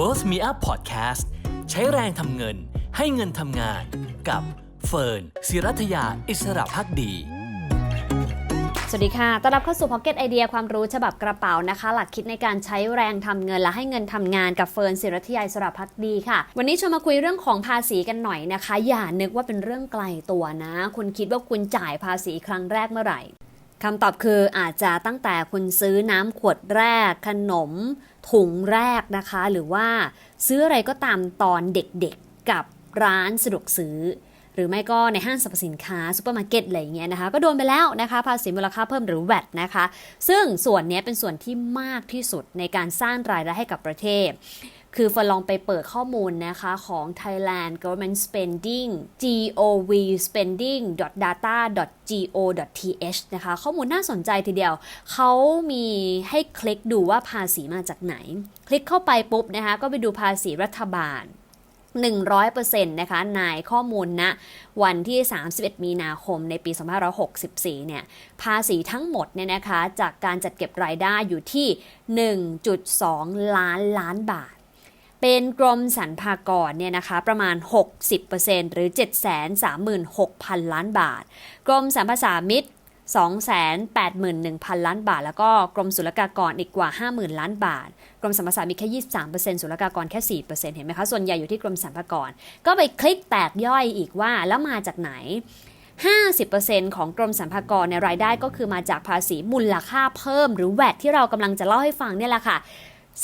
Worth Me Up Podcast ใช้แรงทำเงินให้เงินทำงานกับเฟิร์นศิรัทยาอิสระพักดี สวัสดีค่ะ ต้อนรับเข้าสู่ Pocket ไอเดียความรู้ฉบับกระเป๋านะคะ หลักคิดในการใช้แรงทำเงินและให้เงินทำงานกับเฟิร์นศิรัทยาอิสระพักดีค่ะ วันนี้ชวนมาคุยเรื่องของภาษีกันหน่อยนะคะ อย่านึกว่าเป็นเรื่องไกลตัวนะ คุณคิดว่าคุณจ่ายภาษีครั้งแรกเมื่อไหร่ คำตอบคืออาจจะตั้งแต่คุณซื้อน้ำขวดแรก ขนม ถุงแรกนะคะ หรือว่าซื้ออะไรก็ตามตอนเด็กๆกับร้านสะดวกซื้อ หรือไม่ก็ในห้างสรรพสินค้าซูเปอร์มาร์เก็ตอะไรอย่างเงี้ยนะคะ ก็โดนไปแล้วนะคะภาษีมูลค่าเพิ่มหรือ VAT นะคะ ซึ่งส่วนนี้เป็นส่วนที่มากที่สุดในการสร้างรายได้ให้กับประเทศ คือฟนลองไปเปิดข้อมูลนะคะของ Thailand Government Spending gov spending data go th นะคะ ข้อมูลน่าสนใจทีเดียว เขามีให้คลิกดูว่าภาษีมาจากไหน คลิกเข้าไปปุ๊บนะคะ ก็ไปดูภาษีรัฐบาล100%นะคะในข้อมูลณนะวันที่ 31 มีนาคมในปี 2564 เนี่ย ภาษีทั้งหมดเนี่ยนะคะ จากการจัดเก็บรายได้อยู่ที่ 1.2 ล้านล้านบาท เป็นกรมสรรพากรเนี่ยนะคะประมาณ 60%หรือ 736,000 ล้านบาท กรมสรรพสามิต281,000 ล้านบาท แล้วก็กรมศุลกากรอีกกว่า 50,000 ล้านบาท กรมสรรพสามิตแค่23%ศุลกากรแค่ 4%เห็นไหมคะ ส่วนใหญ่อยู่ที่กรมสรรพากร ก็ไปคลิกแตกย่อยอีกว่าแล้วมาจากไหน 50%ของกรมสรรพากรในรายได้ก็คือมาจากภาษีมูลค่าเพิ่ม หรือแวดที่เรากำลังจะเล่าให้ฟังเนี่ยแหละค่ะ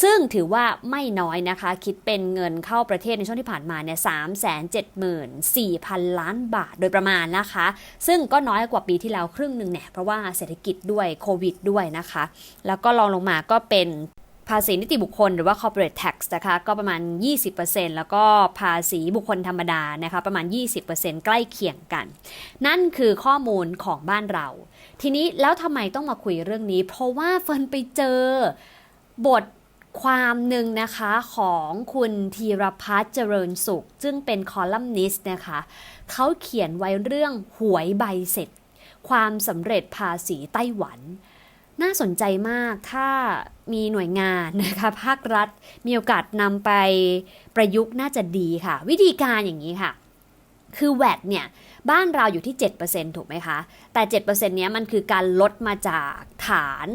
ซึ่งถือว่าไม่น้อยนะคะ คิดเป็นเงินเข้าประเทศในช่วงที่ผ่านมาเนี่ยสามแสนเจ็ดหมื่นสี่พันล้านบาทโดยประมาณนะคะ ซึ่งก็น้อยกว่าปีที่แล้วครึ่งหนึ่งเนี่ยเพราะว่าเศรษฐกิจด้วยโควิดด้วยนะคะ แล้วก็ลองลงมาก็เป็นภาษีนิติบุคคลหรือว่า corporate tax นะคะก็ประมาณ 20%แล้วก็ภาษีบุคคลธรรมดานะคะประมาณ 20%ใกล้เคียงกัน นั่นคือข้อมูลของบ้านเรา ทีนี้แล้วทำไมต้องมาคุยเรื่องนี้ เพราะว่าเฟิร์นไปเจอบท ความหนึ่งนะคะของคุณธีรพัฒน์เจริญสุข ซึ่งเป็นคอลัมนิสต์นะคะ เขาเขียนไว้เรื่องหวยใบเสร็จ ความสำเร็จภาษีไต้หวัน น่าสนใจมากถ้ามีหน่วยงานนะคะภาครัฐ มีโอกาสนำไปประยุกต์น่าจะดีค่ะ วิธีการอย่างนี้ค่ะ คือแวดเนี่ยบ้านเราอยู่ที่ 7%ถูกไหมคะ แต่ 7%เนี้ยมันคือการลดมาจากฐาน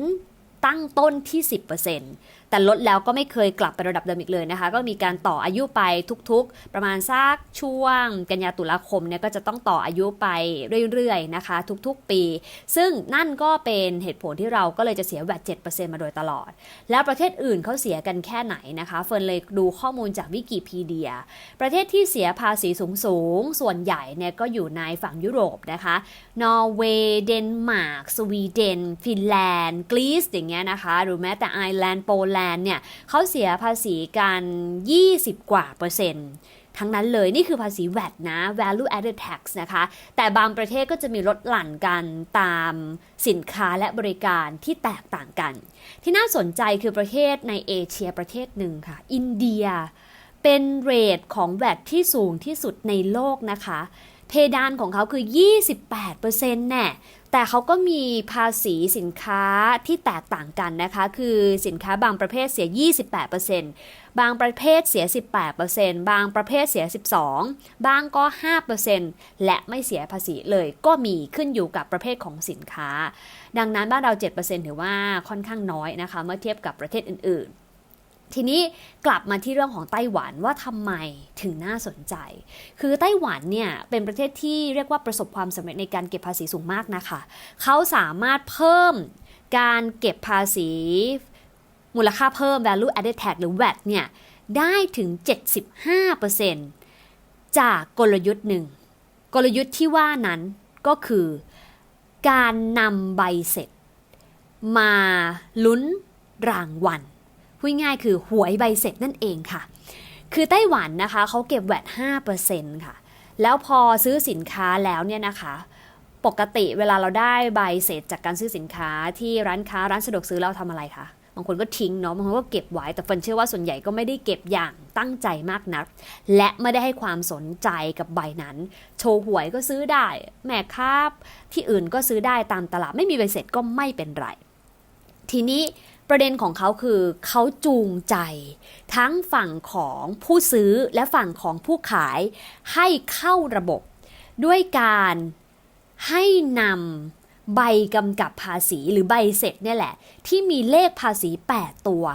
ตั้งต้นที่ 10% แต่ลดแล้วก็ไม่เคยกลับไประดับเดิมอีกเลยนะคะ ก็มีการต่ออายุไปทุกๆ ประมาณสักช่วง กันยาตุลาคมเนี่ยก็จะต้องต่ออายุไปเรื่อยๆนะคะ ทุกๆปี ซึ่งนั่นก็เป็นเหตุผลที่เราก็เลยจะเสียแวด7%มาโดยตลอด แล้วประเทศอื่นเขาเสียกันแค่ไหนนะคะเฟิร์นเลยดูข้อมูลจากวิกิพีเดีย ประเทศที่เสียภาษีสูงๆส่วนใหญ่เนี่ยก็อยู่ในฝั่งยุโรปนะคะ นอร์เวย์เดนมาร์กสวีเดน ฟินแลนด์กรีซอย่างเงี้ยนะคะหรือแม้แต่ไอร์แลนด์โปแลนด์เนี่ยเขาเสียภาษีกัน 20 กว่าเปอร์เซ็นต์ทั้งนั้นเลยนี่คือภาษี VAT นะ value added tax นะคะ แต่บางประเทศก็จะมีลดหลั่นกันตามสินค้าและบริการที่แตกต่างกัน ที่น่าสนใจคือประเทศในเอเชียประเทศหนึ่งค่ะ อินเดีย เป็นเรทของ VAT ที่สูงที่สุดในโลกนะคะ เพดานของเขาคือ 28%แน่ แต่เขาก็มีภาษีสินค้าที่แตกต่างกันนะคะ คือสินค้าบางประเภทเสีย 28%บางประเภทเสีย 18%บางประเภทเสีย 12 บางก็ 5%และไม่เสียภาษีเลยก็มีขึ้นอยู่กับประเภทของสินค้า ดังนั้นบ้านเรา 7%ถือว่าค่อนข้างน้อยนะคะ เมื่อเทียบกับประเทศอื่นๆ ทีนี้กลับมาที่เรื่องของไต้หวันว่าทำไมถึงน่าสนใจ คือไต้หวันเนี่ยเป็นประเทศที่เรียกว่าประสบความสำเร็จในการเก็บภาษีสูงมากนะคะ เขาสามารถเพิ่มการเก็บภาษีมูลค่าเพิ่ม value added tax หรือ VAT เนี่ยได้ถึง 75%จากกลยุทธ์หนึ่ง กลยุทธ์ที่ว่านั้นก็คือการนำใบเสร็จ มาลุ้นรางวัล พูดง่ายคือหวยใบเสร็จนั่นเองค่ะ คือไต้หวันนะคะเขาเก็บแวด5%ค่ะ แล้วพอซื้อสินค้าแล้วเนี่ยนะคะปกติเวลาเราได้ใบเสร็จจากการซื้อสินค้าที่ร้านค้าร้านสะดวกซื้อเราทำอะไรคะบางคนก็ทิ้งเนาะบางคนก็เก็บไว้ แต่เฟินเชื่อว่าส่วนใหญ่ก็ไม่ได้เก็บอย่างตั้งใจมากนัก และไม่ได้ให้ความสนใจกับใบนั้น โชว์หวยก็ซื้อได้ แม่ค้าที่อื่นก็ซื้อได้ตามตลาดไม่มีใบเสร็จก็ไม่เป็นไร ทีนี้ ประเด็นของเขาคือเขาจูงใจ ทั้งฝั่งของผู้ซื้อและฝั่งของผู้ขายให้เข้าระบบ ด้วยการให้นำใบกำกับภาษีหรือใบเสร็จเนี่ยแหละ ที่มีเลขภาษี 8 ตัว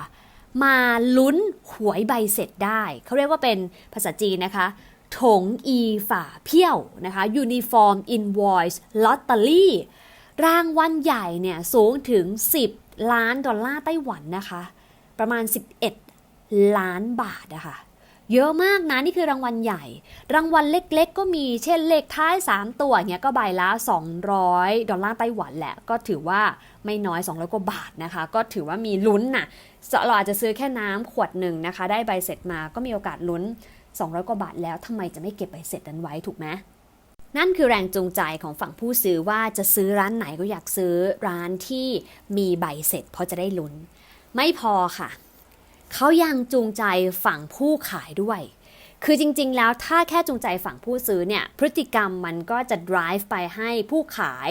มาลุ้นหวยใบเสร็จได้ เขาเรียกว่าเป็นภาษาจีนนะคะถงอีฝาเพี้ยวนะคะ Uniform Invoice Lottery รางวัลใหญ่เนี่ยสูงถึง 10 ล้านดอลลาร์ไต้หวันนะคะ ประมาณ 11 ล้านบาทนะคะเยอะมากนะ นี่คือรางวัลใหญ่ รางวัลเล็กๆ ก็มีเช่นเลขท้าย 3 ตัวเงี้ยก็ใบละ 200 ดอลลาร์ไต้หวันแหละ ก็ถือว่าไม่น้อย 200 กว่าบาทนะคะ ก็ถือว่ามีลุ้นน่ะเราอาจจะซื้อแค่น้ำขวดหนึ่งนะคะ ได้ใบเสร็จมาก็มีโอกาสลุ้น 200 กว่าบาทแล้วทำไมจะไม่เก็บใบเสร็จนั้นไว้ถูกไหม นั่นคือแรงจูงใจของฝั่งผู้ซื้อว่าจะซื้อร้านไหนก็อยากซื้อร้านที่มีใบเสร็จเพราะจะได้ลุ้น ไม่พอค่ะ เขายังจูงใจฝั่งผู้ขายด้วย คือจริงๆ แล้วถ้าแค่จูงใจฝั่งผู้ซื้อเนี่ย พฤติกรรมมันก็จะ drive ไปให้ผู้ขาย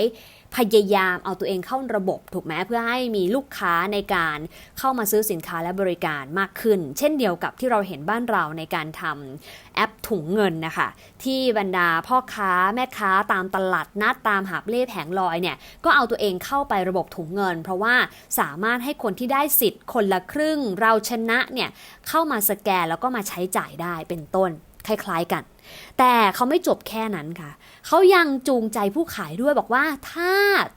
พยายามเอาตัวเองเข้าระบบถูกไหมเพื่อให้มีลูกค้าในการเข้ามาซื้อสินค้าและบริการมากขึ้น เช่นเดียวกับที่เราเห็นบ้านเราในการทำแอปถุงเงินนะคะที่บรรดาพ่อค้าแม่ค้าตามตลาดนัดตามหาบเล่แผงลอยเนี่ยก็เอาตัวเองเข้าไประบบถุงเงิน เพราะว่าสามารถให้คนที่ได้สิทธิ์คนละครึ่งเราชนะเนี่ยเข้ามาสแกนแล้วก็มาใช้จ่ายได้เป็นต้น คล้ายๆกัน แต่เขาไม่จบแค่นั้นค่ะ เขายังจูงใจผู้ขายด้วยบอกว่าถ้า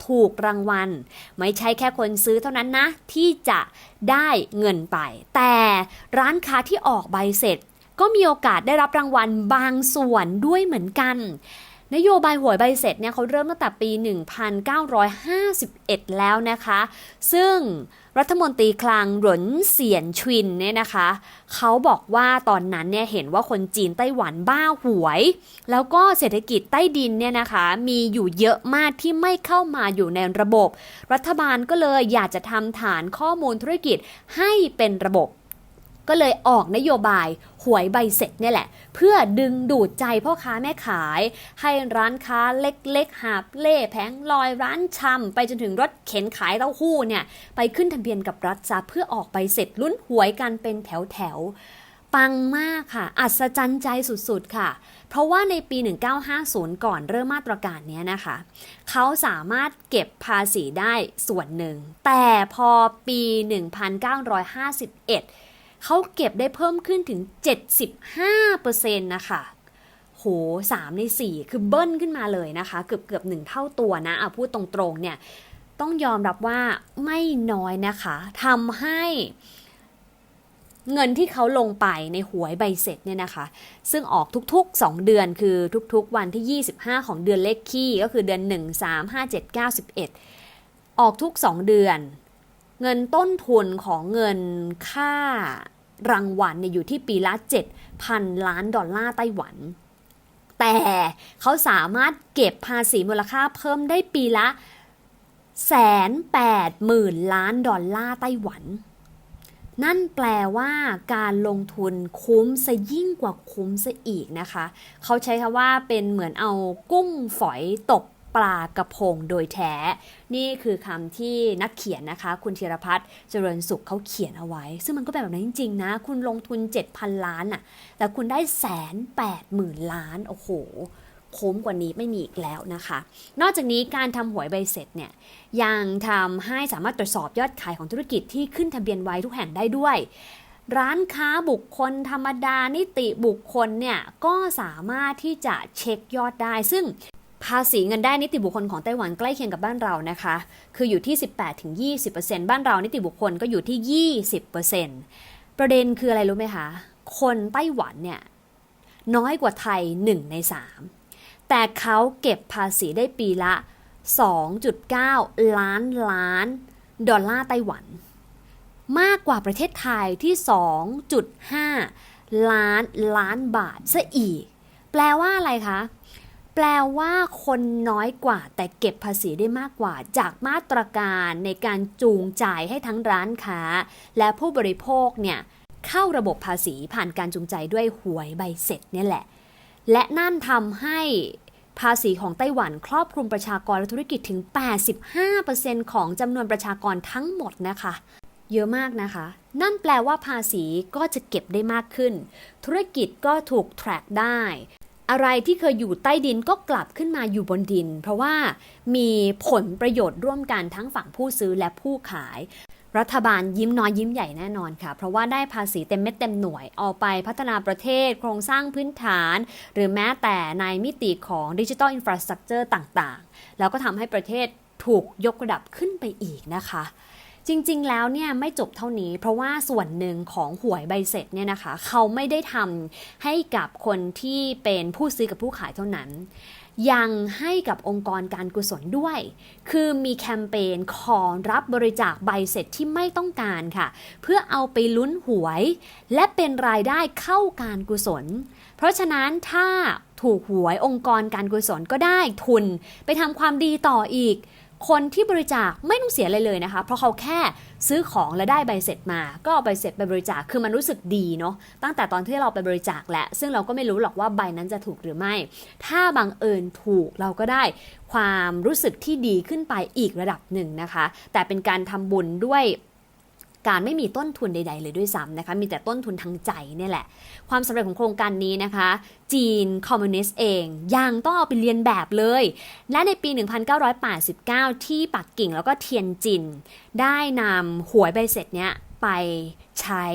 ถูกรางวัล ไม่ใช่แค่คนซื้อเท่านั้นนะ ที่จะได้เงินไป แต่ร้านค้าที่ออกใบเสร็จ ก็มีโอกาสได้รับรางวัลบางส่วนด้วยเหมือนกัน นโยบายหวยใบเสร็จเนี่ยเขาเริ่มตั้งแต่ปี 1951 แล้วนะคะ ซึ่งรัฐมนตรีคลังหลนเสียนชวินเนี่ยนะคะ เขาบอกว่าตอนนั้นเนี่ยเห็นว่าคนจีนไต้หวันบ้าหวย แล้วก็เศรษฐกิจใต้ดินเนี่ยนะคะมีอยู่เยอะมากที่ไม่เข้ามาอยู่ในระบบ รัฐบาลก็เลยอยากจะทำฐานข้อมูลธุรกิจให้เป็นระบบ ก็เลยออกนโยบายหวยใบเสร็จเนี่ยแหละ เพื่อดึงดูดใจพ่อค้าแม่ขาย ให้ร้านค้าเล็กๆ หาบเล่แผงลอยร้านชำไปจนถึงรถเข็นขายเต้าหู้เนี่ย ไปขึ้นทะเบียนกับรัฐซะเพื่อออกใบเสร็จลุ้นหวยกันเป็นแถวๆ ปังมากค่ะ อัศจรรย์ใจสุดๆค่ะ เพราะว่าในปี 1950 ก่อนเริ่มมาตรการนี้นะคะ เขาสามารถเก็บภาษีได้ส่วนหนึ่ง แต่พอปี 1951 เขาเก็บได้เพิ่มขึ้นถึง 75%นะคะโห3ใน4คือเบิ้ลขึ้นมาเลยนะคะ เกือบเกือบหนึ่งเท่าตัวนะเอาพูดตรงๆเนี่ยต้องยอมรับว่าไม่น้อยนะคะทำให้เงินที่เขาลงไปในหวยใบเสร็จเนี่ยนะคะ ซึ่งออกทุกๆ 2 เดือนคือทุกๆ วันที่ 25 ของเดือนเลขคี่ก็คือเดือน 1 3 5 7 9 11 ออกทุก 2 เดือน เงินต้นทุนของเงินค่า รางวัลเนี่ยอยู่ที่ปีละ 7,000 ล้านดอลลาร์ไต้หวัน แต่เขาสามารถเก็บภาษีมูลค่าเพิ่มได้ปีละแสนแปดหมื่นล้านดอลลาร์ไต้หวัน นั่นแปลว่าการลงทุนคุ้มซะยิ่งกว่าคุ้มซะอีกนะคะ เขาใช้คำว่าเป็นเหมือนเอากุ้งฝอยตก ปลากระพงโดยแท้ นี่คือคำที่นักเขียนนะคะ คุณธีรพัฒน์เจริญสุขเขาเขียนเอาไว้ ซึ่งมันก็เป็นแบบนั้นจริงๆนะ คุณลงทุน 7,000 ล้านอะแต่คุณได้แสนแปดหมื่นล้าน โอ้โหคุ้มกว่านี้ไม่มีอีกแล้วนะคะ นอกจากนี้การทำหวยใบเสร็จเนี่ยยังทำให้สามารถตรวจสอบยอดขายของธุรกิจที่ขึ้นทะเบียนไว้ทุกแห่งได้ด้วย ร้านค้าบุคคลธรรมดานิติบุคคลเนี่ยก็สามารถที่จะเช็คยอดได้ ซึ่ง ภาษีเงินได้นิติบุคคลของไต้หวันใกล้เคียงกับบ้านเรานะคะ คืออยู่ที่ 18-20%บ้านเรานิติบุคคลก็อยู่ที่ 20%ประเด็นคืออะไรรู้ไหมคะ คนไต้หวันเนี่ยน้อยกว่าไทย 1 ใน 3 แต่เขาเก็บภาษีได้ปีละ 2.9 ล้านล้าน ดอลลาร์ไต้หวัน มากกว่าประเทศไทยที่ 2.5 ล้านล้านบาทซะอีก แปลว่าอะไรคะ แปลว่าคนน้อยกว่า แต่เก็บภาษีได้มากกว่า จากมาตรการในการจูงใจให้ทั้งร้านค้า และผู้บริโภคเนี่ยเข้าระบบภาษีผ่านการจูงใจด้วยหวยใบเสร็จเนี่ยแหละ และนั่นทำให้ภาษีของไต้หวันครอบคลุมประชากรและธุรกิจถึง 85%ของจำนวนประชากรทั้งหมดนะคะ เยอะมากนะคะ นั่นแปลว่าภาษีก็จะเก็บได้มากขึ้น ธุรกิจก็ถูก track ได้ อะไรที่เคยอยู่ใต้ดินก็กลับขึ้นมาอยู่บนดิน เพราะว่ามีผลประโยชน์ร่วมกันทั้งฝั่งผู้ซื้อและผู้ขาย รัฐบาลยิ้มน้อยยิ้มใหญ่แน่นอนค่ะ เพราะว่าได้ภาษีเต็มเม็ดเต็มหน่วยเอาไปพัฒนาประเทศ โครงสร้างพื้นฐาน หรือแม้แต่ในมิติของดิจิทัลอินฟราสตรักเจอร์ต่างๆ แล้วก็ทำให้ประเทศถูกยกระดับขึ้นไปอีกนะคะ จริงๆ แล้วเนี่ยไม่จบเท่านี้ เพราะว่าส่วนหนึ่งของหวยใบเสร็จเนี่ยนะคะ เขาไม่ได้ทำให้กับคนที่เป็นผู้ซื้อกับผู้ขายเท่านั้น ยังให้กับองค์กรการกุศลด้วย คือมีแคมเปญขอรับบริจาคใบเสร็จที่ไม่ต้องการค่ะ เพื่อเอาไปลุ้นหวย และเป็นรายได้เข้าการกุศล เพราะฉะนั้นถ้าถูกหวยองค์กรการกุศลก็ได้ทุน ไปทำความดีต่ออีก คนที่บริจาคไม่ต้องเสียอะไรเลยนะคะ เพราะเขาแค่ซื้อของและได้ใบเสร็จมา ก็เอาใบเสร็จไปบริจาคคือมันรู้สึกดีเนาะตั้งแต่ตอนที่เราไปบริจาคแหละ ซึ่งเราก็ไม่รู้หรอกว่าใบนั้นจะถูกหรือไม่ ถ้าบังเอิญถูกเราก็ได้ความรู้สึกที่ดีขึ้นไปอีกระดับหนึ่งนะคะ แต่เป็นการทำบุญด้วย การไม่มีต้นทุนใด ๆ เลยด้วยซ้ำนะคะ มีแต่ต้นทุนทางใจเนี่ยแหละ ความสำเร็จของโครงการนี้นะคะ จีนคอมมิวนิสต์เองยังต้องเอาไปเรียนแบบเลย และในปี 1989 ที่ปักกิ่งแล้วก็เทียนจิน ได้นำหวยใบเสร็จเนี้ยไปใช้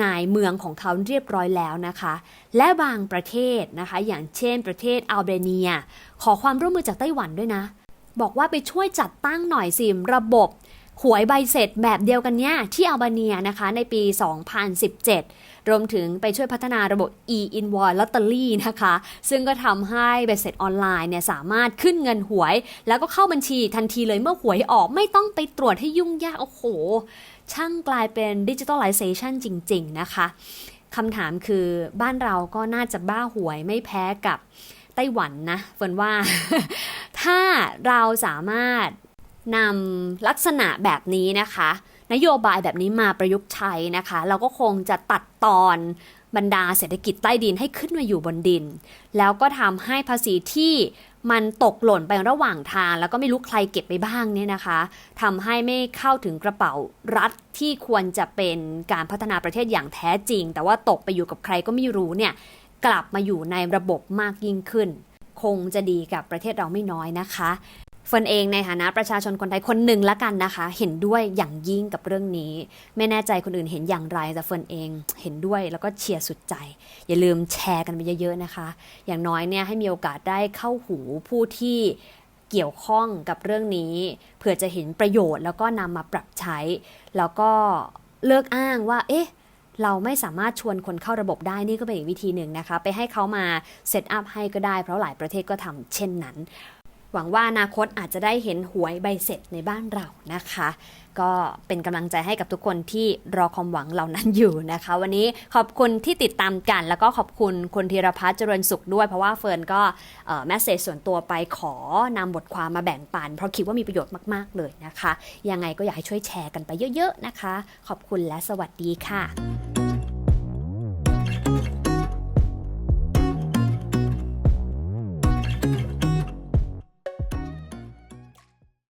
ในเมืองของเขาเรียบร้อยแล้วนะคะ และบางประเทศนะคะ อย่างเช่นประเทศอัลเบเนีย ขอความร่วมมือจากไต้หวันด้วยนะ บอกว่าไปช่วยจัดตั้งหน่อยสิระบบ หวยใบเสร็จแบบเดียวกันเนี่ยที่อัลเบเนียนะคะในปี 2017 รวมถึงไปช่วยพัฒนาระบบ e-invoice lottery นะคะ ซึ่งก็ทำให้ใบเสร็จออนไลน์เนี่ยสามารถขึ้นเงินหวย แล้วก็เข้าบัญชีทันทีเลยเมื่อหวยออกไม่ต้องไปตรวจให้ยุ่งยาก โอ้โห ช่างกลายเป็นดิจิทัลไลเซชันจริง ๆ นะคะคำถามคือบ้านเราก็น่าจะบ้าหวยไม่แพ้กับไต้หวันนะเฟิร์นว่า ถ้าเราสามารถ นำลักษณะแบบนี้นะคะ นโยบายแบบนี้มาประยุกต์ใช้นะคะ เราก็คงจะตัดตอนบรรดาเศรษฐกิจใต้ดินให้ขึ้นมาอยู่บนดิน แล้วก็ทำให้ภาษีที่มันตกหล่นไประหว่างทาง แล้วก็ไม่รู้ใครเก็บไปบ้างเนี่ยนะคะทำให้ไม่เข้าถึงกระเป๋ารัฐที่ควรจะเป็นการพัฒนาประเทศอย่างแท้จริง แต่ว่าตกไปอยู่กับใครก็ไม่รู้เนี่ยกลับมาอยู่ในระบบมากยิ่งขึ้น คงจะดีกับประเทศเราไม่น้อยนะคะ เฟิร์นเองในฐานะประชาชนคนไทยคนหนึ่งละกันนะคะ เห็นด้วยอย่างยิ่งกับเรื่องนี้ ไม่แน่ใจคนอื่นเห็นอย่างไรแต่เฟิร์นเองเห็นด้วยแล้วก็เชียร์สุดใจ อย่าลืมแชร์กันไปเยอะๆนะคะ อย่างน้อยเนี่ยให้มีโอกาสได้เข้าหูผู้ที่เกี่ยวข้องกับเรื่องนี้ เผื่อจะเห็นประโยชน์แล้วก็นำมาปรับใช้ แล้วก็เลิกอ้างว่า เอ๊ะเราไม่สามารถชวนคนเข้าระบบได้นี่ก็เป็นอีกวิธีหนึ่งนะคะ ไปให้เขามาเซตอัพให้ก็ได้ เพราะหลายประเทศก็ทำเช่นนั้น หวังว่าอนาคตอาจจะได้เห็นหวยใบเสร็จในบ้านเรานะคะ ก็เป็นกำลังใจให้กับทุกคนที่รอความหวังเหล่านั้นอยู่นะคะ วันนี้ขอบคุณที่ติดตามกัน แล้วก็ขอบคุณคุณธีรพัฒน์เจริญสุขด้วย เพราะว่าเฟิร์นก็แมสเซจส่วนตัวไปขอนำบทความมาแบ่งปัน เพราะคิดว่ามีประโยชน์มากๆเลยนะคะ ยังไงก็อยากให้ช่วยแชร์กันไปเยอะๆนะคะ ขอบคุณและสวัสดีค่ะ